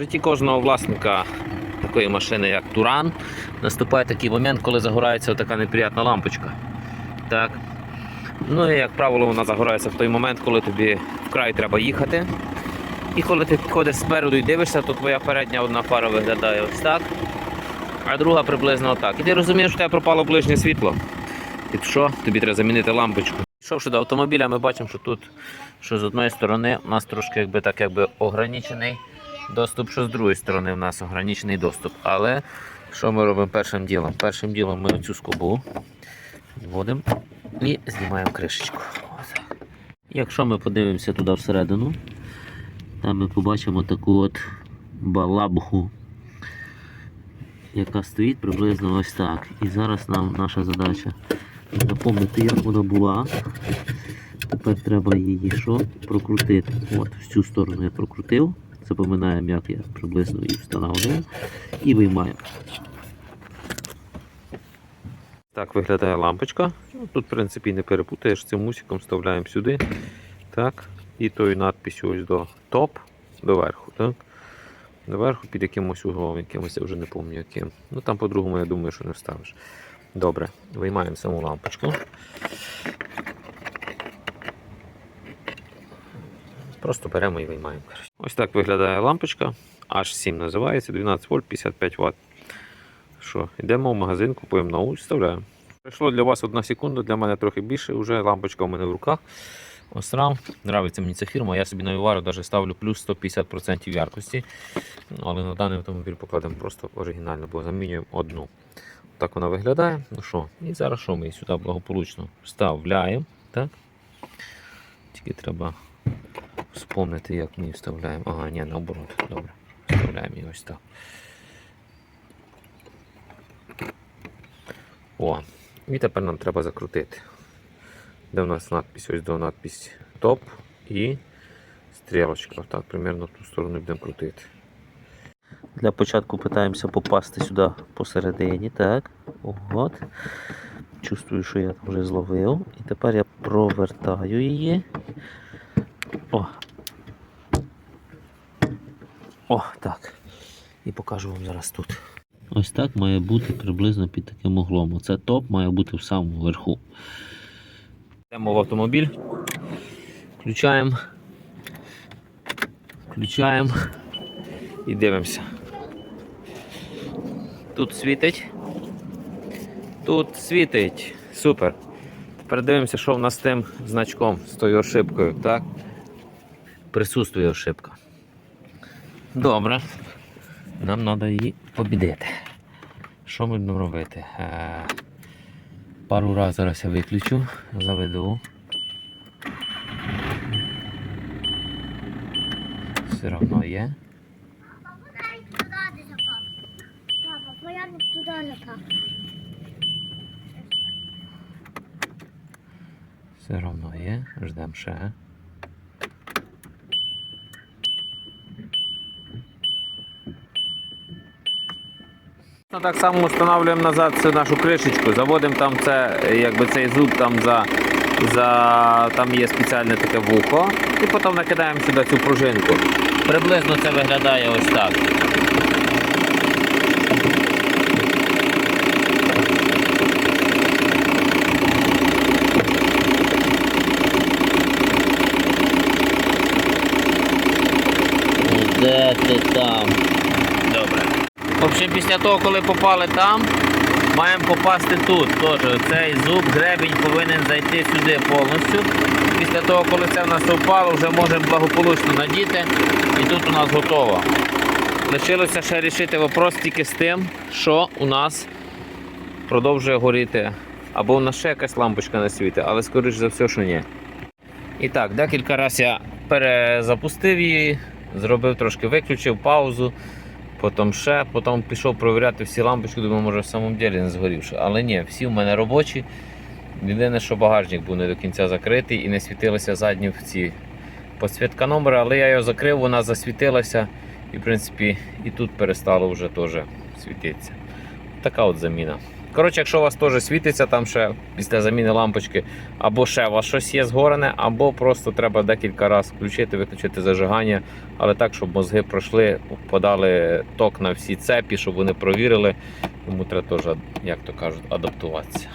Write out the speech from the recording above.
Житті кожного власника такої машини, як Туран, наступає такий момент, коли загорається така неприятна лампочка. Так. Ну і як правило, вона загорається в той момент, коли тобі вкрай треба їхати. І коли ти ходиш спереду і дивишся, то твоя передня одна фара виглядає ось так, а друга приблизно отак. І ти розумієш, що тебе пропало ближнє світло. І що? Тобі треба замінити лампочку. Пішовши до автомобіля, ми бачимо, що тут, що з одної сторони у нас трошки якби так якби ограничений доступ, що з другої сторони у нас ограничений доступ. Але що ми робимо першим ділом? Першим ділом ми цю скобу вводимо і знімаємо кришечку. Ось. Якщо ми подивимося туди всередину, там ми побачимо таку от балабуху, яка стоїть приблизно ось так. І зараз нам наша задача запомнити, як вона була. Тепер треба її що? Прокрутити. От, в цю сторону я прокрутив. Запоминаємо, як я приблизно її встановлюю. І виймаємо. Так виглядає лампочка. Ну, Тут, в принципі, не перепутаєш цим мусиком вставляємо сюди. Так. І тою надписю ось до топ, доверху. Так. Доверху під якимось углом, якимось я вже не пам'ятаю яким. Ну там по-другому, я думаю, що не вставиш. Добре, виймаємо саму лампочку. Просто беремо і виймаємо. Ось так виглядає лампочка. H7 називається, 12 вольт, 55 Вт. Що, йдемо в магазин, купуємо нову і вставляємо. Пройшло для вас одна секунда, для мене трохи більше, вже лампочка у мене в руках. Осрам. Нравиться мені ця фірма. Я собі на Вівару навіть ставлю плюс 150% яркості. Але на даний автомобіль покладемо просто оригінально, бо замінюємо одну. Так вона виглядає. Ну що, і зараз що ми її сюди благополучно вставляємо. Так? Тільки треба вспомнити, як ми її вставляємо. Ага, ні, наоборот. Добре. Вставляємо її ось так. О, і тепер нам треба закрутити. Де у нас надпись? Ось до надпись топ і стрілочка. Так, примерно в ту сторону будемо крутити. Для початку питаємося попасти сюди посередині. Так. От. Чувствую, що я вже зловив. І тепер я провертаю її. О. О, так. І покажу вам зараз тут. Ось так має бути приблизно під таким углом. Оце топ має бути в самому верху. Йдемо в автомобіль. Включаємо. Включаємо і дивимося. Тут світить. Тут світить. Супер. Тепер дивимося, що в нас з тим значком, з тою ошибкою, так? Присутствує ошибка. Добре. Нам треба її побідити. Що ми будемо робити? Е, Пару разів зараз я виключу, заведу. Все одно є. Все одно є. Ждемо ще. Так само встановлюємо назад цю нашу кришечку, заводимо там це, якби цей зуб там за, за там є спеціальне таке вухо, і потім накидаємо сюди цю пружинку. Приблизно це виглядає ось так. Де ти там? Добре. В общем, після того, коли попали там, маємо попасти тут. Тож цей зуб, гребінь повинен зайти сюди повністю. Після того, коли це в нас впало, вже можемо благополучно надіти. І тут у нас готово. Лишилося ще рішити вопрос тільки з тим, що у нас продовжує горіти. Або у нас ще якась лампочка на світі, але скоріш за все, що ні. І так, декілька разів я перезапустив її, зробив трошки виключив паузу, потім ще, потім пішов перевіряти всі лампочки, думаю, може в самому ділі не згорівши. Але ні, всі в мене робочі. Єдине, що багажник був не до кінця закритий і не світилися задні в ці посвідка номера, але я його закрив, вона засвітилася і в принципі і тут перестало вже теж світитися. Така от заміна. Коротше, якщо у вас теж світиться там ще після заміни лампочки, або ще у вас щось є згорене, або просто треба декілька разів включити, виключити зажигання, але так, щоб мозги пройшли, подали ток на всі цепі, щоб вони провірили. Тому треба теж, як то кажуть, адаптуватися.